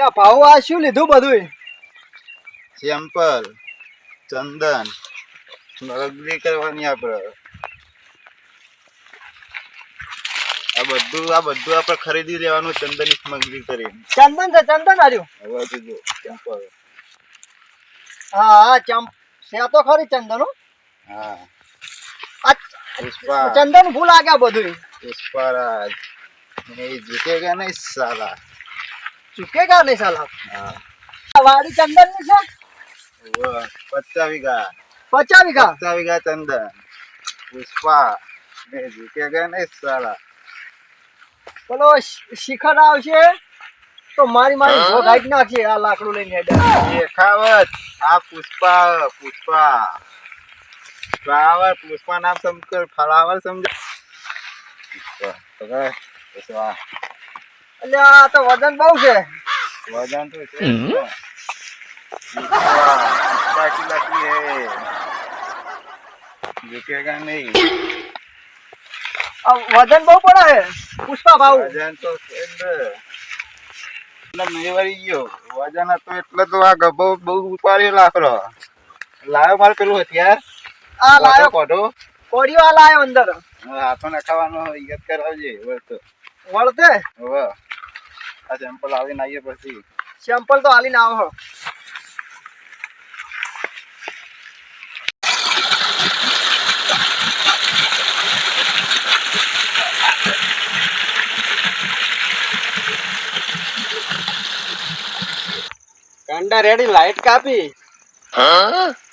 ત્યાં ભાવ આ શું લીધું બધું સેમ્પલ ચંદન નગરી કરવાની આપણે. આ બધું આ બધું આપણે ખરીદી લેવાનું ચંદન સામગ્રી કરી ચંદન છે ચંદન આર્યું હવે જોજો ચંપલ હા હા ચમ છે તો ખરી ચંદન હા. આ ચંદન ફૂલ આગળ બધું પુષ્પારાજ. એ જીતેગા નહીં સાલા. ચૂકેગા ને સાલા. વાડી ચંદનની છે? પચાસ વીઘા પચાસ વીઘા પચાસ વીઘા ચંદન. પુષ્પા. ને જીતેગા ને સાલા. પેલો શિખર આવશે? તો મારી મારી ભોગ હાઈટ નાખશે આ લાકડું લઈને હેડે. શેખાવત. આ પુષ્પા પુષ્પા. ફ્લાવર પુષ્પા નામ સમજ ફ્લાવર સમજ. પુષ્પા પકડ. એટલે આ તો વજન બહુ છે. વજન તો છે બાકી વજન બહુ પડે પુષ્પા ભાવ. વજન તો એટલે મેં ગયો. વજન હતો એટલે તો આ ગભો બહુ ઉપાડ્યો લાકડો. લાયો મારે પેલું હથિયાર? આ લાયો. કોઢો કોડિયો આ લાયો અંદર. હા તો નખાવાનો યાદ કરાવજે વળતો. વળતે? આ સેમ્પલ આવીને આવીએ પછી. સેમ્પલ તો હાલીને આવો કાંડા રેડી લાઈટ કાપી.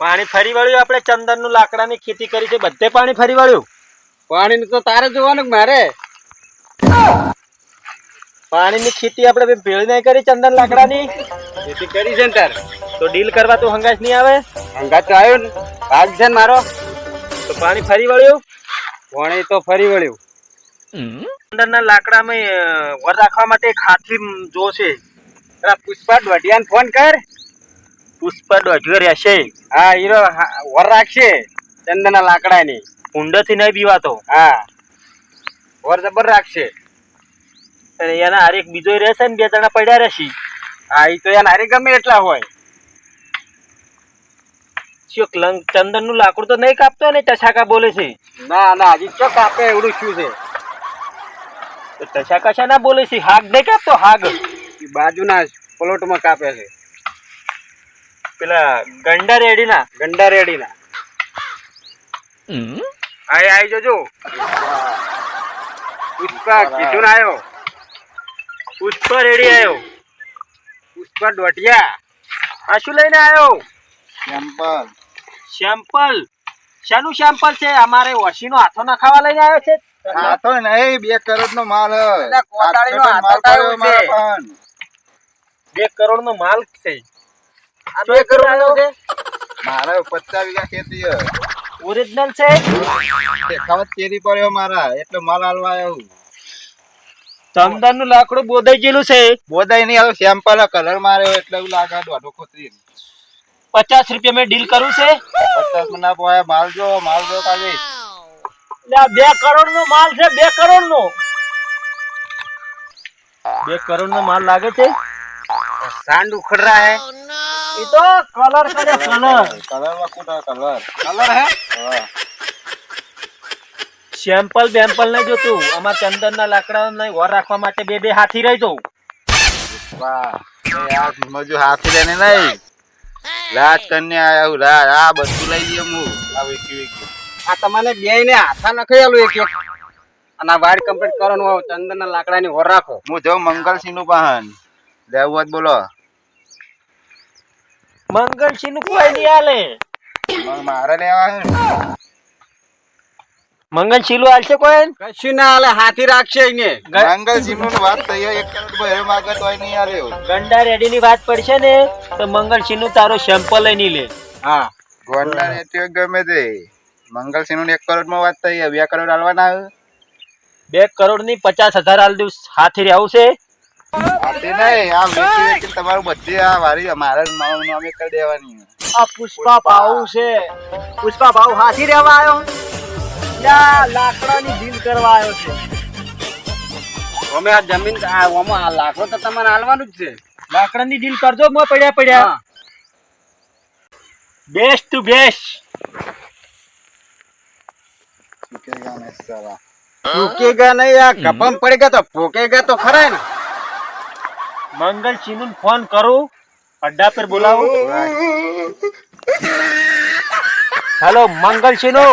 પાણી ફરી વળ્યું આપણે ચંદનનું લાકડા ની ખેતી કરી છે બધે પાણી ફરી વળ્યું. પાણી તો તારે જોવાનું કે મારે. પાણીની ખેતી આપણે ભેળ નહીં કરી ચંદન લાકડાની. ખેતી કરી છે ને તાર. તો ડીલ કરવા તો હંગાશ નહીં આવે? હંગાશ તો આવ્યો ને. ભાગ છે ને મારો. તો પાણી ફરી વળ્યું? પાણી તો ફરી વળ્યું. ચંદનના લાકડામાં વર રાખવા માટે એક હાથી જોશે પેલા પુષ્પા દોઢિયાને ફોન કર. પુષ્પા દોઢિયો રહેશે. હા હીરો વર રાખશે ચંદનના લાકડાની. ઊંડેથી નહીં બીવાતો હા. વર જબર રાખશે. અને એના હારે એક બીજો રહેશે ને બે જણા પડ્યા રહેશે. હા એ તો એના હારે ગમે એટલા હોય. ચોક લંગ ચંદનનું લાકડું તો નહીં કાપતો ને ટશાકા બોલે છે. ના ના હજી ચોક કાપે એવડું શું છે? તો ટસાકા શા ના બોલે છે? હાગ નહીં કાપતો હાગ. બાજુના પ્લોટમાં કાપે છે. પેલા ગંડા રેડીના. ગંડા રેડીના. આય આઈ જોજો. પુષ્પા કીધું આવ્યો આયો? પુષ્પા રેડી આવ્યો. પુષ્પા ડોટિયા આ શું લઈને આવ્યો? સેમ્પલ સેમ્પલ શાનું સેમ્પલ છે? અમારે ઓશીનો હાથો નખાવા લઈને આવ્યો છે? હાથો નહીં બે કરોડ નો માલ બે કરોડ નો માલ છે. બે કરોડ નો છે? મારે પચાસ વીઘા ખેતી ઓરિજિનલ છે? દેખાવત કેરી પડ્યો મારા. એટલે માલ હાલવા આવ્યો ચંદનનું લાકડું બોદાઈ ગયેલું છે. બોધાય નહીં આવ્યો સેમ્પલ કલર માર્યો એટલે એવું લાગે દોઢો ખોતરી. પચાસ રૂપિયા મેં ડીલ કરું છે. પચાસ ના પોયા માલ જો માલ જો કાલે બે કરોડ નો માલ છે બે કરોડ નો બે કરોડ નો માલ લાગે છે? સાંડ ઉખડ રહા હે. એ તો કલર કરે કલર કલરમાં કુટા કલર કલર હે? હા. સેમ્પલ બેમ્પલ નહીં જોતું. અમાર ચંદન ના લાકડા નહીં વર રાખવા માટે બે બે હાથી રહી જવું. વાહ મજુ હાથી લેને નહીં રાજ કન્યા આયા રાજ આ બધું લઈ જઈએ હું. આ વેકી વેકી આ તમને બે ને હાથા નખાયેલું એક એક. અને આ વાડ કમ્પ્લીટ ચંદન ના લાકડા ની વર રાખો. હું જો મંગલસિંહનું પાહન. લેવું હોત બોલો. મંગલસિંહનું કોઈ નહીં આલે મારે લેવા હે શીલું હાલશે કોઈ કશું ના હાલે હાથી રાખશે અહીંયા મંગલસિંહનું વાત થઈ એક કરોડ માગે નહીં આલ્યો ગંડા રેડી ની વાત પડશે ને તો મંગલ શીલું તારો સેમ્પલ લઈ નહીં લે. હા. ગોંડલા નેટવર્ક ગમે તે. મંગલ શીલું એક કરોડમાં વાત થઈ બે કરોડ હાલવાના? બે કરોડની પચાસ હજાર હાલ દઉં હાથી રહેવું છે. હાથી નહીં આ વેચી વેચી તમારું બધી આ વારી મારે નામે કરી દેવાની. આ પુષ્પા ભાવ છે. પુષ્પા ભાવ હાથી રહેવા આવ્યો. ત્યાં લાકડાની ડીલ કરવા આવ્યો છે. અમે આ જમીન ઓમાં આ લાકડો તો તમારે હાલવાનું જ છે. લાકડાની ડીલ કરજો મો પડ્યા પડ્યા. બેસ્ટ ટુ બેસ્ટ ચૂકેગા નહીં સાલા. ચૂકેગા નહીં આ કપમ પડેગા તો પોકેગા તો ખરા ને. મંગલ ચીનું ફોન કરું અડ્ડા પર બોલાવું. હેલો મંગલ ચીનુ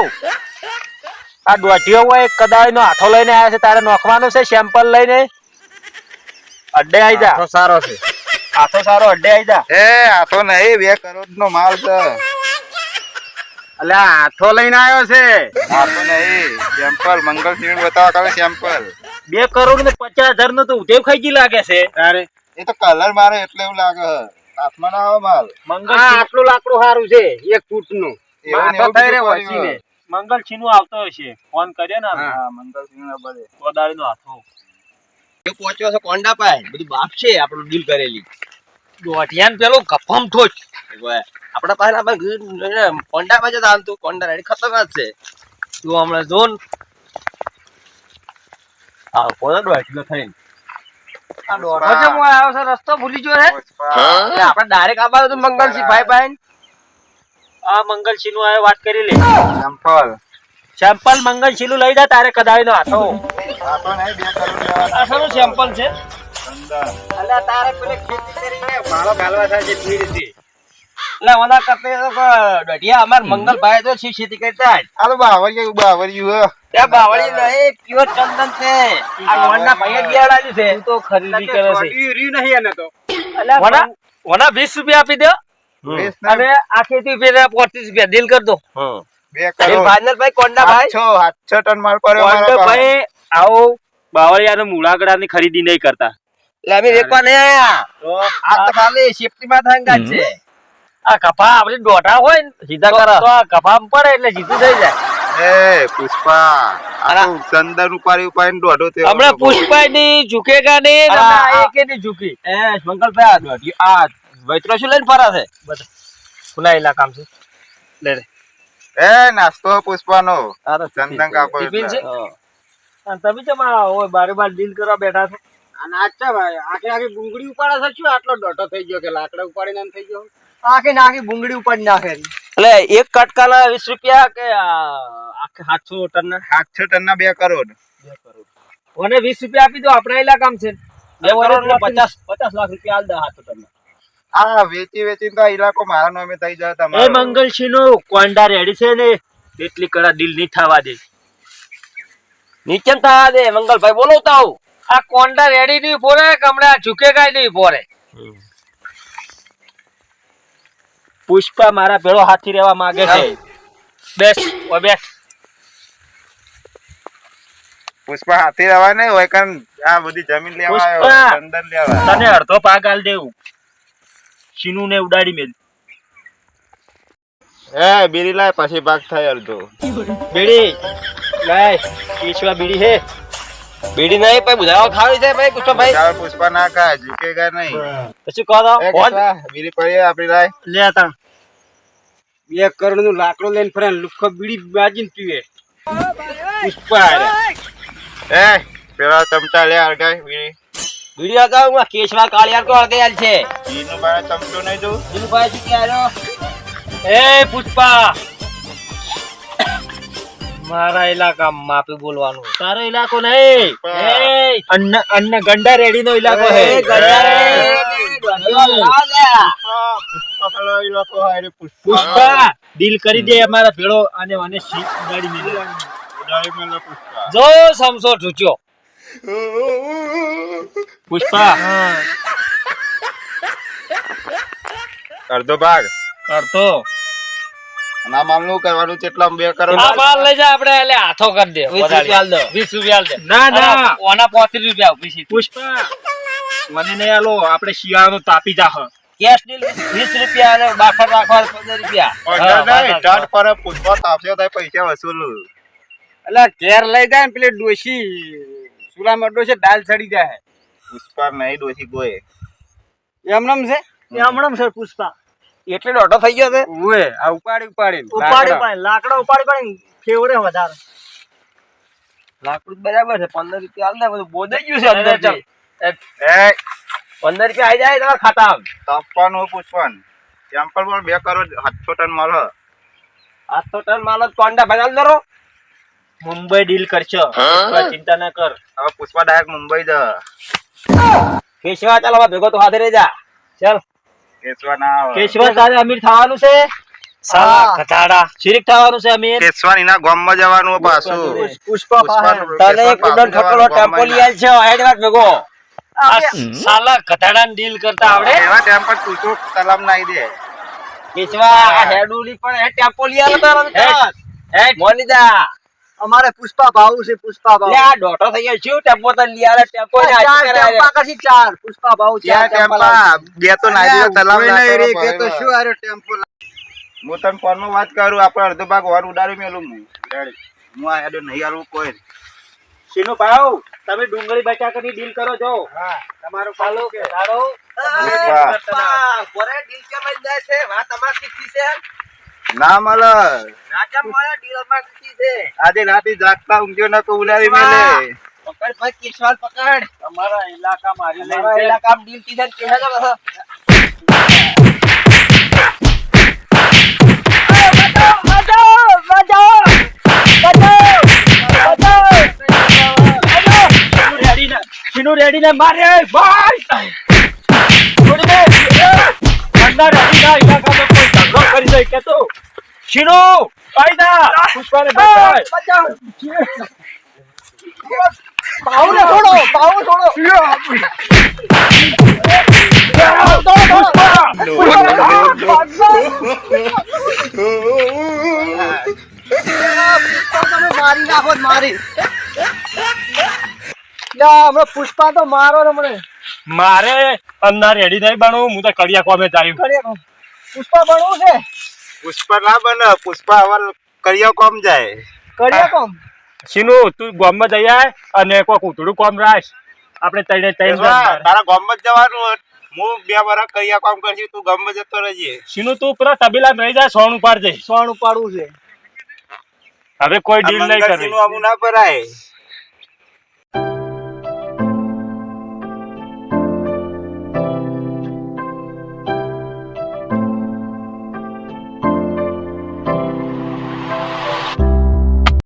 આ દોઢિયો હોય કદાચ નો હાથો લઈને આવ્યા છે તારે નોખવાનું છે સેમ્પલ લઈને? અડ્ડે આવી જા. સારો છે. હાથો સારો અડ્ડે આવી જા. એ હાથો નહીં બે કરોડ નો માલ છે. અલ્યા હાથો લઈને આવ્યો છે. હાથો નહીં સેમ્પલ મંગલ સિમેન્ટ બતાવો તમે સેમ્પલ બે કરોડ ને પચાસ હજાર નો તો ઉધેવ ખાઈ ગઈ લાગે છે. તારે એ તો કલર મારે એટલે એવું લાગે છે. હાથમાં ના આવે માલ. મંગલ આટલું લાકડું સારું છે એક ફૂટનું એવું થઈ રે વસીને. કોઈ મંગલ ચીનું આવતો હશે. ફોન કર્યો ને હા. હા મંગલ સિમેન્ટ બધે કોદાળી નો હાથો પહોંચ્યો છે કોંડા પાય બધું બાપ છે આપણું ડીલ કરેલી. દોઢિયાન પેલો કફમ ઠોચ. આપણા પાસે આપણે કોંડા પાસે જતા તું કોંડા રેડી ખતરનાક છે. તું હમણાં જોન. આ કોનો દોઢિયો થઈને? આ દોઢો છે આવ્યો છે રસ્તો ભૂલી ગયો છે આપણે ડાયરેક્ટ આવવાનું હતું મંગલસિંહ ભાઈ ભાઈ આ મંગલ ચીનું આવે વાત કરી લે. સેમ્પલ સેમ્પલ મંગલ ચીનું લઈ જા તારે કદાળી નો હાથો. આ તો નહીં બે કરોડ આ શાનું સેમ્પલ છે. અલા તારે પેલે ખેતી કરીને માળો ગાલવા થાય છે રીતે કરતે તો અમાર મંગલભાઈ તો છે ખેતી કરતા આ તો બાવરિયું બાવરિયું હે. નહીં પ્યોર ચંદન છે. આ તો ખરીદી કરે છે. નહીં એને તો. વના વના 20 રૂપિયા આપી દો. ને અને આ ખેતી પેલા 25 રૂપિયા. ડીલ કર દો. ભાઈ ભાઈ સાતસો ટન માલ પડ્યો બાવળિયાનો ખરીદી નહીં કરતા. એટલે અમે વેચવા નહીં આયા. આ તો ખાલી સેફટી માં થંગા છે. આ કપા આપણે દોઢા હોય ને સીધા કરો. તો આ પડે એટલે સીધું થઈ જાય. એ પુષ્પા આ તો ઉપાડી ઉપાડીને દોઢો થયો. હમણાં પુષ્પા ની ઝુકેગા ની ની ઝુકી. એ મંગલભાઈ આ દોઢિયો આ વૈતરો શું લઈને ફરા છે? ખુલ્લા ઇલાકામ છે. લે રે. એ નાસ્તો પુષ્પાનો ચંદન કાપો ટિફિન છે? અને તમે કેમ ઓય બારે બાર ડીલ કરવા બેઠા છો? અને આચ્છા ભાઈ. આખી આખી બુંગળી ઉપાડે છે. શું આટલો ડોટો થઈ ગયો કે લાકડા ઉપાડીને થઈ ગયો? આખી આખી બુંગળી ઉપાડી નાખે એટલે એક કટકાના વીસ રૂપિયા કે આખે સાતસો ટન ના સાતસો ટન ના બે કરોડ. મને વીસ રૂપિયા આપી દો. આપણા ઇલાકામ છે બે કરોડ ને પચાસ પચાસ લાખ રૂપિયા હાલ દે સાતસો ટન આ વેચી વેચીને તો ઇલાકો મારા નામે થઈ જાય એ મંગલસિંહ નો કોંડા રેડી છે ને એટલી કડા દિલ નહીં થવા દે. નીચે થવા દે મંગલભાઈ બોલો તાવ આ કોંડા રેડી નહીં પોરે કમડા હમણાં ઝુકેગા નહીં પોરે પુષ્પા મારા ભેળો હાથી રહેવા માંગે છે. બેસ ઓ બેસ. પુષ્પા હાથી રહેવા નહીં હોય કારણ આ બધી જમીન લેવા આવ્યો! ચંદન લેવા તને અડધો ભાગ આલ દેવું. શીનુ ને ઉડાડી મેલ. હે બીડી લાય પછી ભાગ થાય અડધો. બીડી લાય કેશવા બીડી હે. બીડી નહીં ભાઈ બુધાવા ખાવી છે ભાઈ પુષ્પાભાઈ. ચાલ પુષ્પા ના ખાય ઝૂકેગા નહીં. પછી કહો તો એ બીડી પડી આપડી લાય. લે આતા બે કરોડનું લાકડો લઈને ફરે લુખો બીડી બાજીને પીવે. પુષ્પા એ પેલા ચમચા લે અડગાય બીડી. બીડી કહું હું કેશવા કાળિયાર કો અળગેલ છે? મારે ચમચો નહીં દઉં દિનુભાઈ શું કે એ પુષ્પા. મારા ઇલાકામાં માફી બોલવાનું. તારો ઇલાકો નહીં. એ અન્ન અન્ન ગંડા રેડી નો ઇલાકો હે ગંડા રે. પુષ્પા પેલો ઇલાકો હાય રે પુષ્પા. પુષ્પા દિલ કરી દે અમારા ભેળો અને મને ઉડાડી મેલી. જો સમસો ઢૂચ્યો પુષ્પા. અડધો ભાગ. અડધો. ના માલનું કરવાનું છે એટલા બે કરો ના માલ લઈ જા આપણે એટલે હાથો કરી દે વીસ રૂપિયા આલ દો. વીસ રૂપિયા દે. ના ના. ઓના પોત્રીસ રૂપિયા આપી પુષ્પા મને નહીં આલો આપણે શિયાળો તાપી જા કેશ ડીલ વીસ રૂપિયા અને બાફર રાખવા પંદર રૂપિયા. પર પુષ્પા તાપશે તો પૈસા વસૂલ. એટલે ઘેર લઈ જાય ને પેલી ડોશી. સુલામાં છે દાલ ચડી જાય પુષ્પા નહીં ડોસી કોઈ એમનેમ છે? હમણાં સર પુષ્પા. એટલે ડોટો થઈ ગયો છે? ઓએ આ ઉપાડી ઉપાડી ઉપાડી પાડી લાકડા ઉપાડી પાડી ફેવરે વધારે. લાકડું બરાબર છે પંદર રૂપિયા આલ દે બધું બોદાઈ ગયું છે અંદર ચાલ. એ પંદર રૂપિયા આવી જાય તમારા તપન તપવાનું પુષ્પન. ટેમ્પલ પર બે કરોડ સાતસો ટન માલ આઠસો ટન માલ કોંડા ભગાલ દરો. મુંબઈ ડીલ કરશો. ચિંતા ના કર. હવે પુષ્પા ડાયરેક્ટ મુંબઈ જ. કેશવા ચાલ હવે ભેગો તો હાથે જા. ચાલ. કેશવા ના કેશવા તારે અમીર થવાનું છે. સાલા કટાડા શિરીક થવાનું છે અમીર. કેશવા એના ગામમાં જવાનું પાછું. પુષ્પા તને એક ઉડન પાછું ટેમ્પો લઈ આલ છે. હેડ વાત ભેગો. સાલા કટાડા ડીલ કરતા આવડે? એવા ટેમ્પલ તું તો તલામ નાઈ દે. કેશવા હેડુલી પણ હે ટેમ્પો લઈ આલ તારો હેડ. હેડ. મોની જા અમારે પુષ્પા ભાવ છે પુષ્પા લે આ ડોટો થઈ ગયો શું ટેમ્પો તો લિયારે ટેમ્પો ને ચાર ટેમ્પા કશી ચાર. પુષ્પા ભાવ ત્યાં ટેમ્પા બે તો નાઈ દે તલામ ના રે કે તો શું આરે ટેમ્પો હું તને ફોનમાં વાત કરું આપણે અડધો ભાગ વાર ઉડાડી મેલું હું. હું આ હેડો નહીં આવું કોઈ. શીનો ભાવ તમે ડુંગળી બટાકાની ડીલ કરો છો. તમારો પાલો કે સારો પુષ્પા. ડીલ કે લઈને જાય છે? વાત અમાર શીખી છે. ના મળે. રાજા મળે ડીલરમાં શીખી છે. આજે રાતે જાગતા ઊંઘ્યો ન તો ઉડાડી મેલે. પકડ ભાઈ કેશવાલ પકડ. તમારા ઇલાકા મારી અમારા ઇલાકામાં ડીલ કીધા ને તો બસ. રેડી ને મારે ભાઈ! છોડી દે ઠંડા રેડી ના ઇલાકામાં કોઈ ઝઘડો કરી દે કે તો? શીનો કાયદા પુષ્પાને બચાય છોડો પાઉ છોડો મારી નાખો મારી હમણાં પુષ્પા તો મારો ને મને મારે અંદર રેડી નહીં બનવું હું તો કડિયા કોમે જાયું પુષ્પા બનવું છે? પુષ્પા ના બને પુષ્પા હવે કરિયા કોમ જાય. કરિયા કોમ? શીનું તું ગામમાં જઈ આય અને કોઈ ઉતડું કોમ રાખ. આપણે તઈને તઈને તારા ગામમાં જ જવાનું હું બે વરસ કરિયા કોમ કરશું તું ગામમાં જતો રહેજે શીનું તું પેલા તબેલા રહી જાય સોનું પાડજે સોનું પાડવું છે. હવે કોઈ ડીલ નહીં કરે મંગળસિંહનું આવું ના ભરાય.